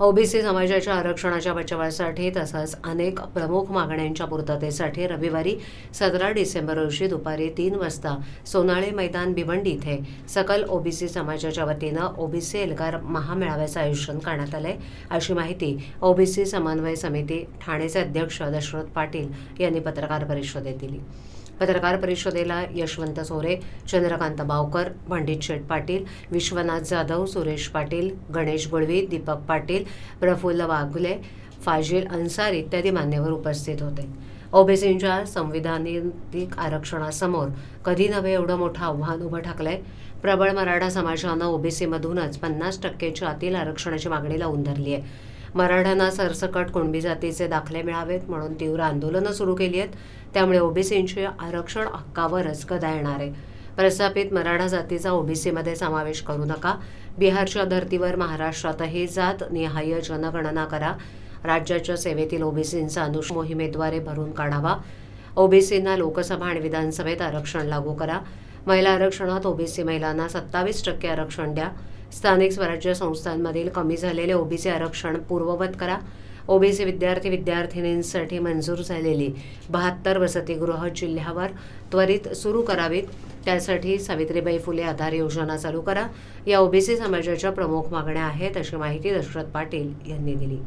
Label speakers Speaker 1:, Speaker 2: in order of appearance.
Speaker 1: OBC समाजाच्या आरक्षणाच्या बचावासाठी तसंच अनेक प्रमुख मागण्यांच्या पूर्ततेसाठी रविवारी सतरा डिसेंबर रोजी दुपारी तीन वाजता सोनाळे मैदान भिवंडी इथे सकल ओबीसी समाजाच्या वतीनं ओबीसी एल्गार महामेळाव्याचं आयोजन करण्यात आलंय. अशी माहिती ओबीसी समन्वय समिती ठाणेचे अध्यक्ष दशरथ पाटील यांनी पत्रकार परिषदेत दिली. पत्रकार परिषदेला यशवंत सोरे चंद्रकांत बावकर पंडित शेठ पाटील विश्वनाथ जाधव सुरेश पाटील गणेश गुळवी दीपक पाटील प्रफुल्ल वाघुले फाजिल अन्सार इत्यादी मान्यवर उपस्थित होते. ओबीसींच्या संविधानिक आरक्षणासमोर कधी नव्हे एवढं मोठं आव्हान उभं ठाकलंय. प्रबळ मराठा समाजानं ओबीसीमधूनच पन्नास टक्केच्या आतील आरक्षणाची मागणी लावून धरली आहे मराठ्यांना सरसकट कुणबी जातीचे दाखले मिळावेत म्हणून तीव्र आंदोलनं सुरू केली आहेत त्यामुळे ओबीसींची आरक्षण हक्कावरच गदा येणार आहे प्रस्थापित मराठा जातीचा ओबीसीमध्ये समावेश करू नका. बिहारच्या धर्तीवर महाराष्ट्रातही जात निहाय जनगणना करा. राज्याच्या सेवेतील ओबीसींचा अनुष मोहिमेद्वारे भरून काढावा. ओबीसींना लोकसभा आणि विधानसभेत आरक्षण लागू करा. महिला आरक्षणात ओबीसी महिलांना सत्तावीस टक्के आरक्षण द्या. स्थानिक स्वराज्य संस्थांमधील कमी झालेले ओबीसी आरक्षण पूर्ववत करा. ओबीसी विद्यार्थी विद्यार्थिनींसाठी मंजूर झालेली बहात्तर वसतिगृह जिल्ह्यावर त्वरित सुरू करावीत. त्यासाठी सावित्रीबाई फुले आधार योजना चालू करा. या ओबीसी समाजाच्या प्रमुख मागण्या आहेत अशी माहिती दशरथ पाटील यांनी दिली.